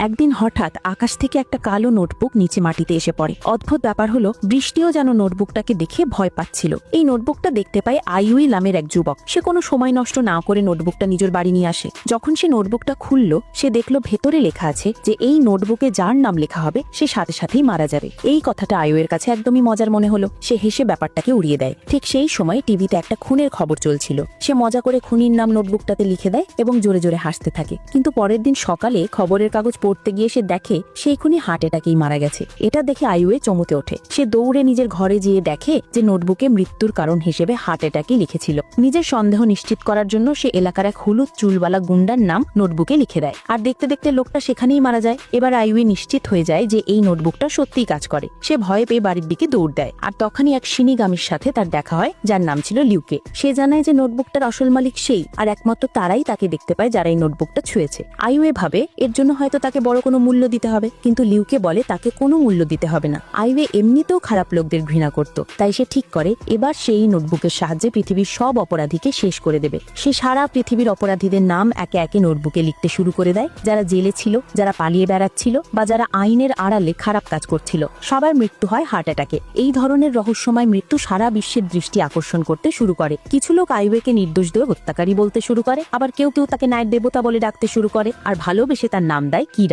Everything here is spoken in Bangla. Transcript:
একদিন হঠাৎ আকাশ থেকে একটা কালো নোটবুক নিচে মাটিতে এসে পড়ে। অদ্ভুত ব্যাপার হলো, বৃষ্টিও যেন নোটবুকটাকে দেখে ভয় পাচ্ছিল। এই নোটবুকটা দেখতে পায় আইউই নামের এক যুবক। সে কোনো সময় নষ্ট না করে নোটবুকটা নিজের বাড়ি নিয়ে আসে। যখন সে নোটবুকটা খুলল, সে দেখল ভেতরে লেখা আছে যে এই নোটবুকে যার নাম লেখা হবে, সে সাথে সাথেই মারা যাবে। এই কথাটা আয়ুয়ের কাছে একদমই মজার মনে হলো। সে হেসে ব্যাপারটাকে উড়িয়ে দেয়। ঠিক সেই সময় টিভিতে একটা খুনের খবর চলছিল। সে মজা করে খুনির নাম নোটবুকটাতে লিখে দেয় এবং জোরে জোরে হাসতে থাকে। কিন্তু পরের দিন সকালে খবরের কাগজ পড়তে গিয়ে সে দেখে সেই খুনি হার্ট অ্যাটাকেই মারা গেছে। এটা দেখে আয়ুয়ে চমকে ওঠে। সে দৌড়ে নিজের ঘরে যেয়ে দেখে যে নোটবুকে মৃত্যুর কারণ হিসেবে হার্ট অ্যাটাকই লিখেছিল। নিজের সন্দেহ নিশ্চিত করার জন্য সে এলাকার এক হলুদ চুলওয়ালা গুন্ডার নাম নোটবুকে লিখে দেয়। আর দেখতে দেখতে লোকটা সেখানেই মারা যায়। এবার আইউই নিশ্চিত হয়ে যায় যে এই নোটবুকটা সত্যিই কাজ করে। সে ভয়ে পেয়ে বাড়ির দিকে দৌড় দেয়। আর তখনই এক সিনিগামীর সাথে তার দেখা হয়, যার নাম ছিল লিউকে। সে জানায় যে নোটবুকটার আসল মালিক সেই, আর একমাত্র তারাই তাকে দেখতে পায় যারা এই নোটবুকটা ছুঁয়েছে। আইউয়ে ভাবে, এর জন্য হয়তো তাকে বড় কোনো মূল্য দিতে হবে। কিন্তু লিউকে বলে তাকে কোনো মূল্য দিতে হবে না। আইওয়ে এমনিতেও খারাপ লোকদের ঘৃণা করত। তাই সে ঠিক করে, এবার সেই নোটবুকের সাহায্যে পৃথিবীর সব অপরাধীকে শেষ করে দেবে। সে সারা পৃথিবীর অপরাধীদের নাম একে একে নোটবুকে লিখতে শুরু করে দেয়। যারা জেলে ছিল, যারা পালিয়ে বেড়াচ্ছিল, বা যারা আইনের আড়ালে খারাপ কাজ করছিল, সবার মৃত্যু হয় হার্ট অ্যাটাকে। এই ধরনের রহস্যময় মৃত্যু সারা বিশ্বের দৃষ্টি আকর্ষণ করতে শুরু করে। কিছু লোক আইওয়েকে নির্দোষ দিয়ে হত্যাকারী বলতে শুরু করে, আবার কেউ কেউ তাকে ন্যায় দেবতা বলে ডাকতে শুরু করে, আর ভালোবেসে তার নাম দেয় কিরা